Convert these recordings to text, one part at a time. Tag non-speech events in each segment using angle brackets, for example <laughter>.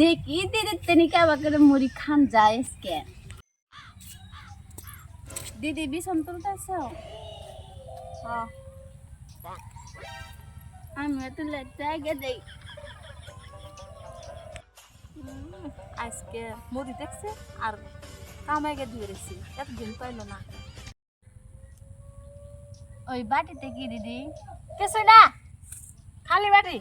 দেখি দিদি তেনি কেবা করে মুড়ি খান যায় আজকে। দিদি, বিছন তুলতেছ? আমি তো লেটে আগে দেই আজকে মুড়ি দেখছে আর কামাইকে দিয়ে রেছি একদিন পাইলো না। ওই বাটিতে কি দিদি? কিছু না। খালি বাটি।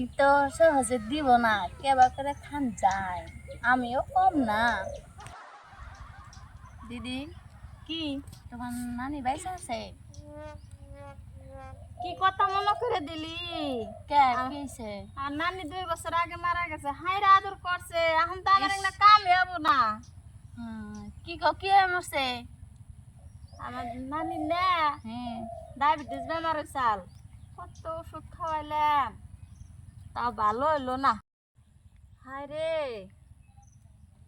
ই তো সহজে দিব না কেবা করে খান যায় আমিও কম না। দিদি কি তোমার নানি বাইসা আছে? কি কথা মনে করে দিলি? কে কিছে আর নানি দুই বছর আগে মারা গেছে হাইরা আদর করছে এখন তো আমার একটা কাম হব না। কি কো কি মরছে আমার নানির না। হ্যাঁ। ডায়াবেটিস বেমারের চাল কত ওষুধ খাওয়াইলাম। তা ভালো হইল না। হায় রে।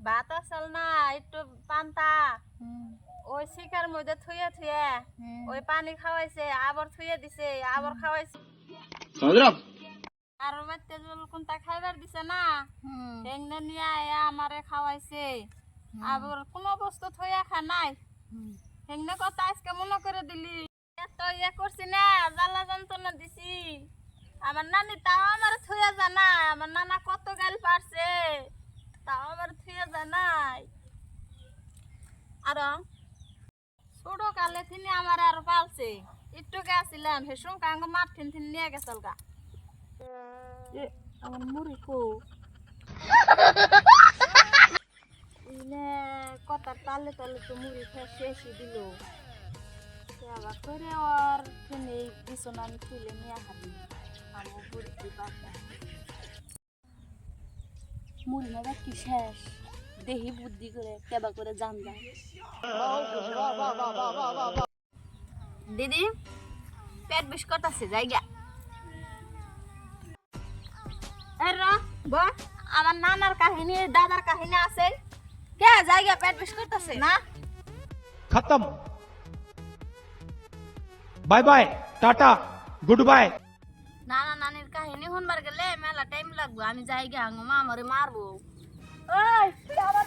ভাত আসল না একটু পান্তা। ওই শিকার মধ্যে থুয়ে থুয়ে ওই পানি খাওয়াইছে আবার থুয়ে দিছে আবার খাওয়াইছে। আর মাত্র জল কোনটা খাইবার দিছে না। ঠেংনে নিয়ে আমারে খাওয়াইছে। আবার কোনো বস্তু থুয়ে খা নাই। হেংনে কথা আজকে মনে করে দিলি। এত ইয়ে করছি না জ্বালা যন্ত্রণা দিছি। আমার নানি তাও আমার থুয়া জানাই আমার নানা কত গাল পারছে তাও আমার থুয়া জানাই আর ছোট কালে তিনি আমার আর পালছে। একটু গেছিলাম হেসুম কাঙ্গ মাঠ থিন থিন নিয়ে গেছিল গা আমার মুড়ি কো <laughs> তালে তালে তো মুড়ি খেয়ে শেষই দিল। আবার করে ওর ফেনে বিছনা আমি তুলে নিয়ে হারি আমার বুড়ি বাবা মুড়ি না কি শেষ? দেহি বুদ্ধি করে কেবা করে জান দিদি, পেট বেশ করতেছে জায়গা। আমার নানার কাহিনী, দাদার কাহিনী আছে? কে জায়গা পেট বেশ করতেছে? না। খতম। Bye bye tata goodbye. নানা নানির কাহিনী শুনবার গেলে মেলা টাইম লাগবো আমি জায়গা আঙো মা আমারে মারবো। ওই আমার